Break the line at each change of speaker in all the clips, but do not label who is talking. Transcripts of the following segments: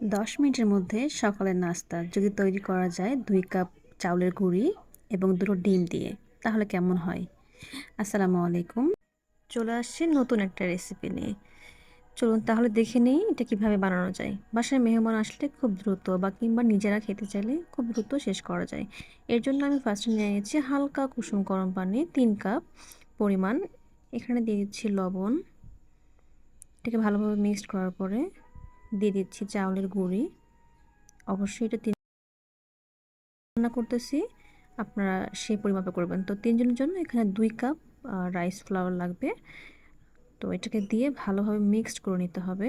দশ মিনিটের মধ্যে সকালের নাস্তা। যদি তৈরি করা যায় দুই কাপ চাউলের গুঁড়ি এবং দুটো ডিম দিয়ে, তাহলে কেমন হয়? আসসালামু আলাইকুম। চলে আসছি নতুন একটা রেসিপি নিয়ে। চলুন তাহলে দেখে নিই এটা কীভাবে বানানো যায়। বাসায় মেহমান আসলে খুব দ্রুত বা কিংবা নিজেরা খেতে চাইলে খুব দ্রুত শেষ করা যায়। এর জন্য আমি ফার্স্টে নিয়ে নিয়েছি হালকা কুসুম গরম পানি, তিন কাপ পরিমাণ। এখানে দিয়ে দিচ্ছি লবণ। এটাকে ভালোভাবে মিক্সড করার পরে দিয়ে দিচ্ছি চাউলের গুঁড়ি। অবশ্যই এটা তিন রান্না করতেছি, আপনারা সেই পরিমাপে করবেন। তো তিনজনের জন্য এখানে দুই কাপ রাইস ফ্লাওয়ার লাগবে। তো এটাকে দিয়ে ভালোভাবে মিক্সড করে নিতে হবে।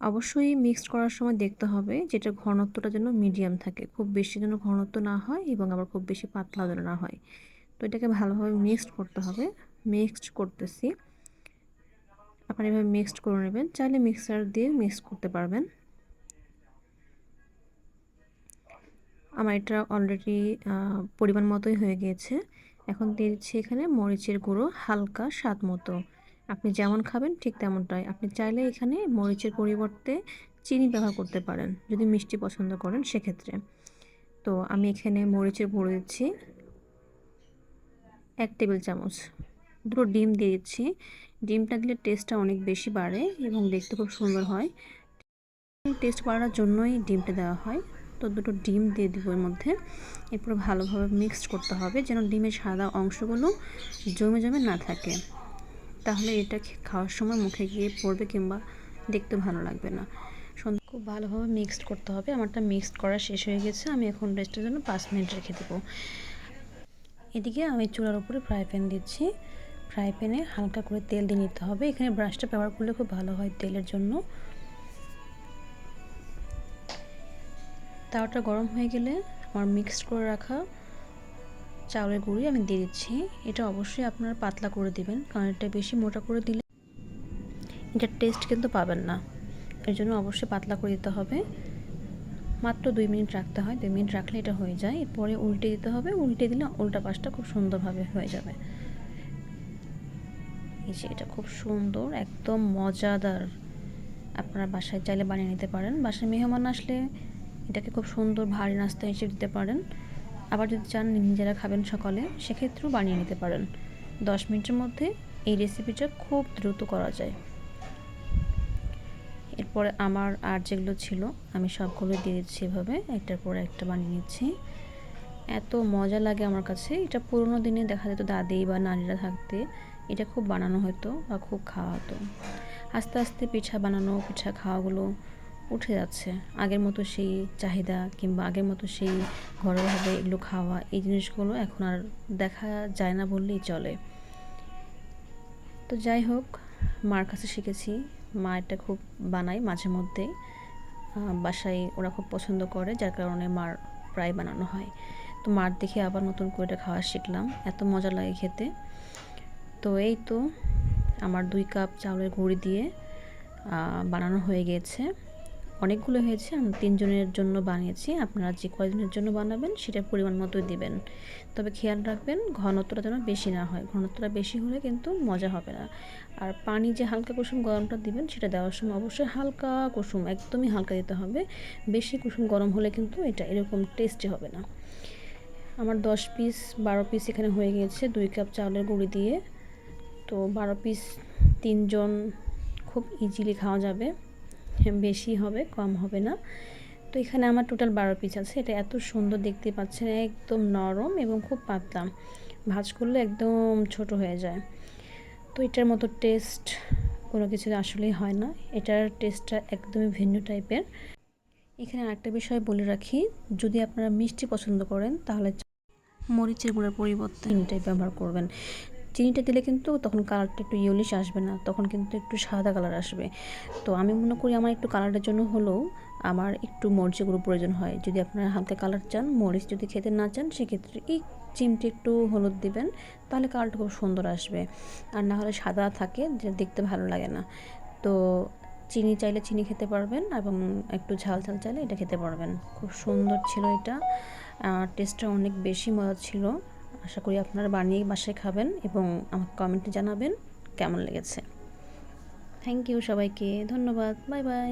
অবশ্যই মিক্সড করার সময় দেখতে হবে যেটা ঘনত্বটা যেন মিডিয়াম থাকে। খুব বেশি যেন ঘনত্ব না হয় এবং আবার খুব বেশি পাতলা যেন না হয়। তো এটাকে ভালোভাবে মিক্সড করতে হবে। মিক্সড করতেছি। আপনি এভাবে মিক্সড করে নেবেন। চাইলে মিক্সার দিয়ে মিক্স করতে পারবেন। আমার এটা অলরেডি পরিমাণ মতোই হয়ে গিয়েছে। এখন দিয়ে দিচ্ছি এখানে মরিচের গুঁড়ো, হালকা স্বাদ মতো। আপনি যেমন খাবেন ঠিক তেমনটাই। আপনি চাইলে এখানে মরিচের পরিবর্তে চিনি ব্যবহার করতে পারেন, যদি মিষ্টি পছন্দ করেন সেক্ষেত্রে। তো আমি এখানে মরিচের গুঁড়ো দিচ্ছি। এক টেবিল চামচ। দুটো ডিম দিয়ে দিচ্ছি। ডিমটা দিলে টেস্টটা অনেক বেশি বাড়ে এবং দেখতে খুব সুন্দর হয়। টেস্ট বাড়ার জন্যই ডিমটা দেওয়া হয়। তো দুটো ডিম দিয়ে দিব এর মধ্যে। এরপর ভালোভাবে মিক্সড করতে হবে যেন ডিমের সাদা অংশগুলো জমে জমে না থাকে। তাহলে এটা খাওয়ার সময় মুখে গিয়ে পড়বে কিংবা দেখতে ভালো লাগবে না। খুব ভালোভাবে মিক্সড করতে হবে। আমারটা মিক্সড করা শেষ হয়ে গেছে। আমি এখন রেস্টের জন্য পাঁচ মিনিট রেখে দেবো। এদিকে আমি চুলার উপরে ফ্রাই প্যান দিচ্ছি। ফ্রাই প্যানে হালকা করে তেল দিয়ে নিতে হবে। এখানে ব্রাশটা ব্যবহার করলে খুব ভালো হয় তেলের জন্য। তাওয়াটা গরম হয়ে গেলে আমার মিক্সড করে রাখা চাউলের গুঁড়ি আমি দিয়ে দিচ্ছি। এটা অবশ্যই আপনারা পাতলা করে দিবেন, কারণ এটা বেশি মোটা করে দিলে এটার টেস্ট কিন্তু পাবেন না। এর জন্য অবশ্যই পাতলা করে দিতে হবে। মাত্র দুই মিনিট রাখতে হয়। দুই মিনিট রাখলে এটা হয়ে যায়। এরপরে উল্টে দিতে হবে। উল্টে দিলে উল্টা পাশটা খুব সুন্দরভাবে হয়ে যাবে। এই এটা খুব সুন্দর, একদম মজাদার। আপনারা বাসায় চাইলে বানিয়ে নিতে পারেন। বাসায় মেহমান আসলে এটাকে খুব সুন্দর ভারী নাস্তা হিসেবে দিতে পারেন। আবার যদি চান নিজেরা খাবেন সকালে, সেক্ষেত্রেও বানিয়ে নিতে পারেন। দশ মিনিটের মধ্যে এই রেসিপিটা খুব দ্রুত করা যায়। এরপরে আমার আর যেগুলো ছিল, আমি সবগুলো দিয়ে দিচ্ছি এভাবে। একটার পর একটা বানিয়ে নিচ্ছি। এত মজা লাগে আমার কাছে। এটা পুরোনো দিনে দেখা যেত দাদি বা নারীরা থাকতে। এটা খুব বানানো হতো বা খুব খাওয়া হতো। আস্তে আস্তে পিঠা বানানো, পিঠা খাওয়াগুলো উঠে যাচ্ছে। আগের মতো সেই চাহিদা কিংবা আগের মতো সেই ঘরোয়াভাবে এগুলো খাওয়া, এই জিনিসগুলো এখন আর দেখা যায় না বললেই চলে। তো যাই হোক, মার কাছে শিখেছি। মা এটা খুব বানায় মাঝে মধ্যেই বাসায় ওরা খুব পছন্দ করে, যার কারণে মার প্রায় বানানো হয়। তো মার দেখে আবার নতুন করে এটা খাওয়া শিখলাম। এত মজা লাগে খেতে। তো এই তো আমার দুই কাপ চাউলের গুঁড়ি দিয়ে বানানো হয়ে গেছে। অনেকগুলো হয়েছে আমি তিনজনের জন্য বানিয়েছি। আপনারা যে কয়জনের জন্য বানাবেন সেটা পরিমাণ মতোই দিবেন। তবে খেয়াল রাখবেন, ঘনত্বটা যেন বেশি না হয়। ঘনত্বটা বেশি হলে কিন্তু মজা হবে না। আর পানি যে হালকা কুসুম গরমটা দিবেন, সেটা দেওয়ার সময় অবশ্যই হালকা কুসুম, একদমই হালকা দিতে হবে। বেশি কুসুম গরম হলে কিন্তু এটা এরকম টেস্টি হবে না। আমার দশ পিস বারো পিস এখানে হয়ে গেছে, দুই কাপ চাউলের গুঁড়ি দিয়ে। তো বারো পিস তিনজন খুব ইজিলি খাওয়া যাবে, বেশি হবে, কম হবে না। তো এখানে আমার টোটাল বারো পিস আছে, এটা এত সুন্দর দেখতে পাচ্ছেন, একদম নরম এবং খুব পাতলা। ভাজ করলে একদম ছোট হয়ে যায়। তো এটার মতো টেস্ট কোনো কিছু আসলেই হয় না, এটার টেস্টটা একদমই ভিন্ন টাইপের এখানে আরেকটা বিষয় বলে রাখি, যদি আপনারা মিষ্টি পছন্দ করেন তাহলে মরিচের গুঁড়ার পরিবর্তে। চিনিটাই ব্যবহার করবেন। চিনিটা দিলে কিন্তু তখন কালারটা একটু ইউলিশ আসবে না, তখন কিন্তু একটু সাদা কালার আসবে। তো আমি মনে করি আমার একটু কালারের জন্য হলেও আমার একটু মরিচের গুঁড়ো প্রয়োজন হয়। যদি আপনারা হালকা কালার চান, মরিচ যদি খেতে না চান, সেক্ষেত্রে এই চিমটি একটু হলুদ দিবেন, তাহলে কালারটা খুব সুন্দর আসবে। আর না হলে সাদা থাকে, যে দেখতে ভালো লাগে না। তো চিনি চাইলে চিনি খেতে পারবেন এবং একটু ঝাল ঝাল চাইলে এটা খেতে পারবেন। খুব সুন্দর ছিল এটা। টেস্টটা অনেক বেশি মজা ছিল। আশা করি আপনারা বানিয়ে বাসায় খাবেন এবং আমাকে কমেন্টে জানাবেন কেমন লেগেছে। থ্যাংক ইউ সবাইকে, ধন্যবাদ বাই বাই